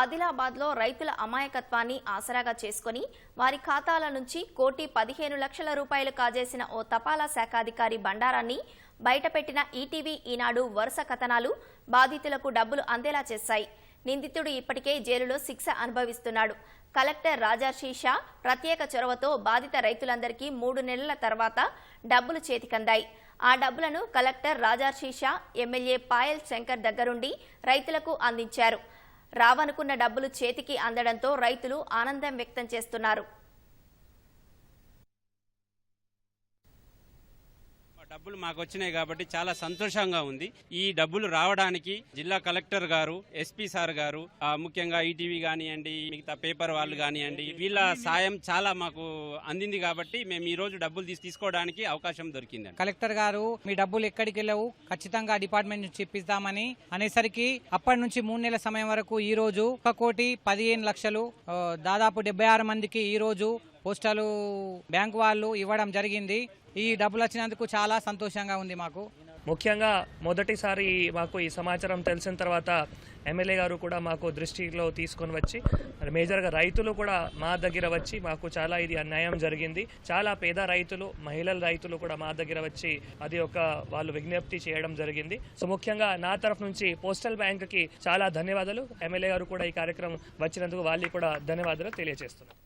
ఆదిలాబాద్లో రైతుల అమాయకత్వాన్ని ఆసరాగా చేసుకుని వారి ఖాతాల నుంచి కోటి పదిహేను లక్షల రూపాయలు కాజేసిన ఓ తపాలా శాఖాధికారి బండారాన్ని బయటపెట్టిన ఈటీవీ ఈనాడు వరుస కథనాలు బాధితులకు డబ్బులు అందేలా చేశాయి. నిందితుడు ఇప్పటికే జైలులో శిక్ష అనుభవిస్తున్నాడు. కలెక్టర్ రాజాశీషా ప్రత్యేక చొరవతో బాధిత రైతులందరికీ మూడు నెలల తర్వాత డబ్బులు చేతికందాయి. ఆ డబ్బులను కలెక్టర్ రాజాశీషా ఎమ్మెల్యే పాయల్ శంకర్ దగ్గరుండి రైతులకు అందించారు. రావనుకున్న డబ్బులు చేతికి అందడంతో రైతులు ఆనందం వ్యక్తం చేస్తున్నారు. డబ్బులు మాకు వచ్చినాయి కాబట్టి చాలా సంతోషంగా ఉంది. ఈ డబ్బులు రావడానికి జిల్లా కలెక్టర్ గారు ఎస్పీ సార్ గారు ముఖ్యంగా ఈటీవీ కానివ్వండి మిగతా పేపర్ వాళ్ళు కానివ్వండి వీళ్ళ సాయం చాలా మాకు అందింది కాబట్టి మేము ఈ రోజు డబ్బులు తీసుకోవడానికి అవకాశం దొరికింది కలెక్టర్ గారు మీ డబ్బులు ఎక్కడికి వెళ్ళవు ఖచ్చితంగా డిపార్ట్మెంట్ నుంచి ఇప్పిస్తామని అనేసరికి అప్పటి నుంచి మూడు నెలల సమయం వరకు ఈ రోజు ఒక కోటి పదిహేను లక్షలు దాదాపు డెబ్బై ఆరు మందికి ఈ రోజు పోస్టలు బ్యాంక్ వాళ్ళు ఇవ్వడం జరిగింది. ఈ డబ్బులు వచ్చినందుకు చాలా సంతోషంగా ఉంది మాకు. ముఖ్యంగా మొదటిసారి మాకు ఈ సమాచారం తెలిసిన తర్వాత ఎమ్మెల్యే గారు కూడా మాకు దృష్టిలో తీసుకొని వచ్చి మేజర్గా రైతులు కూడా మా దగ్గర వచ్చి మాకు చాలా ఇది అన్యాయం జరిగింది. చాలా పేద రైతులు మహిళల రైతులు కూడా మా దగ్గర వచ్చి అది ఒక వాళ్ళు విజ్ఞప్తి చేయడం జరిగింది. సో ముఖ్యంగా నా తరఫు నుంచి పోస్టల్ బ్యాంక్కి చాలా ధన్యవాదాలు. ఎమ్మెల్యే గారు కూడా ఈ కార్యక్రమం వచ్చినందుకు వాళ్ళకి కూడా ధన్యవాదాలు తెలియజేస్తున్నాను